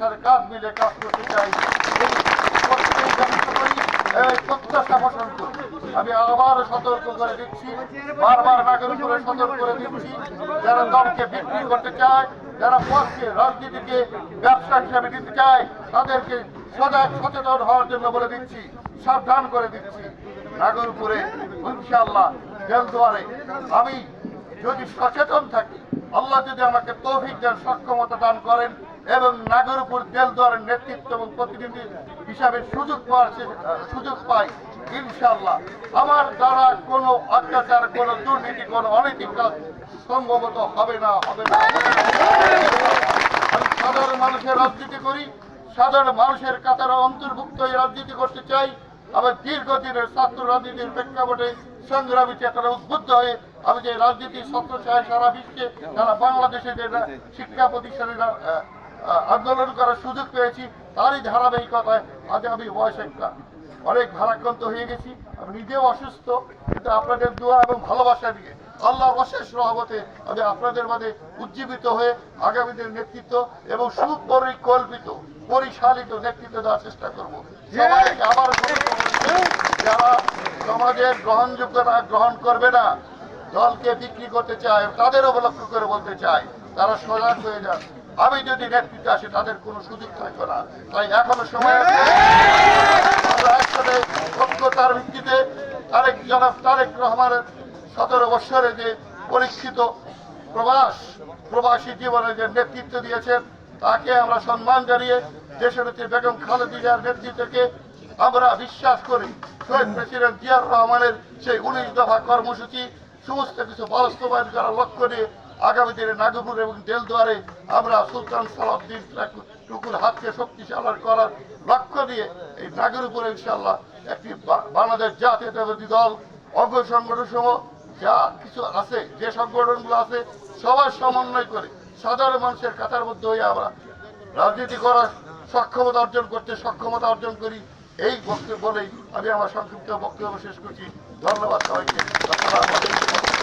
সাথে কাজ মিলে কাজ করতে চাই। যারা রাজনীতিকে ব্যবসা দিতে চায়, তাদেরকে সজাগ সচেতন হওয়ার জন্য বলে দিচ্ছি, সাবধান করে দিচ্ছি। নাগরপুরে ইনশাআল্লাহ জেলদুয়ারে আমি যদি সচেতন থাকি আল্লাহ যদি আমাকে তৌফিক দেন, সক্ষমতা দান করেন এবং নাগরপুর জেলদুয়ারের নেতৃত্ব এবং প্রতিনিধি হিসাবে সুযোগ পাওয়ার সুযোগ পাই, ইনশাআল্লাহ। আমার দ্বারা কোনো অত্যাচার, কোনো দুর্নীতি, কোনো অনৈতিক কাজ সম্ভবত হবে না হবে না আমি সাধারণ মানুষের রাজনীতি করি, সাধারণ মানুষের কাতারে অন্তর্ভুক্ত হয়ে রাজনীতি করতে চাই। আবার দীর্ঘদিনের ছাত্র রাজনীতির প্রেক্ষাপটে সংগ্রামী চেতনা উদ্বুদ্ধ হয়ে আমি যে রাজনীতির ছাত্র চাই সারা বিশ্বে সারা বাংলাদেশে যে শিক্ষা প্রতিষ্ঠানে রা- আহ, আহ, আন্দোলন করার সুযোগ পেয়েছি তারই ধারাবাহিকতায় আজ আমি বয়স একটা। অনেক ভারাক্রান্ত হয়ে গেছি আমি নিজেও অসুস্থ কিন্তু আপনাদের দোয়া এবং ভালোবাসা নিয়ে আল্লাহর অশেষ রহমতে আমি আপনাদের মাঝে উজ্জীবিত হয়ে আগামী দিনের নেতৃত্ব এবং সুপরিকল্পিত পরিচালিত নেতৃত্ব দেওয়ার চেষ্টা করব। সবাইকে আবার যারা সমাজের গ্রহণযোগ্যতা গ্রহণ করবে না, দলকে বিক্রি করতে চায়, তাদের লক্ষ্য করে বলতে চাই তারা সজাগ হয়ে যান। আমি যদি নেতৃত্বে আসি, তাদের কোনো সুযোগ থাকবে না। তাই এখনও সময় আছে। সত্যতার ভিত্তিতে তারেক জনাব তারেক রহমানের সতেরো বৎসরে যে পরীক্ষিত প্রবাস, প্রবাসী জীবনে যে নেতৃত্ব দিয়েছেন, তাকে আমরা সম্মান জানিয়ে দেশনেত্রী বেগম খালেদিয়ার নেতৃত্বকে আমরা বিশ্বাস করি শহীদ প্রেসিডেন্ট জিয়ার রহমানের সেই উনিশ দফা কর্মসূচি, সমস্ত কিছু বাস্তবায়ন করার লক্ষ্য নিয়ে আগামী দিনে নাগপুর এবং দেলদুয়ারে আমরা সুলতান সালাউদ্দিন টুকুর হাতকে শক্তিশালী করার লক্ষ্য নিয়ে এই নাগরপুরে ইনশাল্লাহ একটি বাংলাদেশ জাতীয়তাবাদী দল, অঙ্গ সংগঠন সহ যা কিছু আছে, যে সংগঠনগুলো আছে, সবার সমন্বয় করে সাধারণ মানুষের কাতার মধ্যে হয়ে আমরা রাজনীতি করার সক্ষমতা অর্জন করতে সক্ষমতা অর্জন করি। এই বক্তব্য বলেই আমি আমার সংক্ষিপ্ত বক্তব্য শেষ করছি। ধন্যবাদ সবাইকে।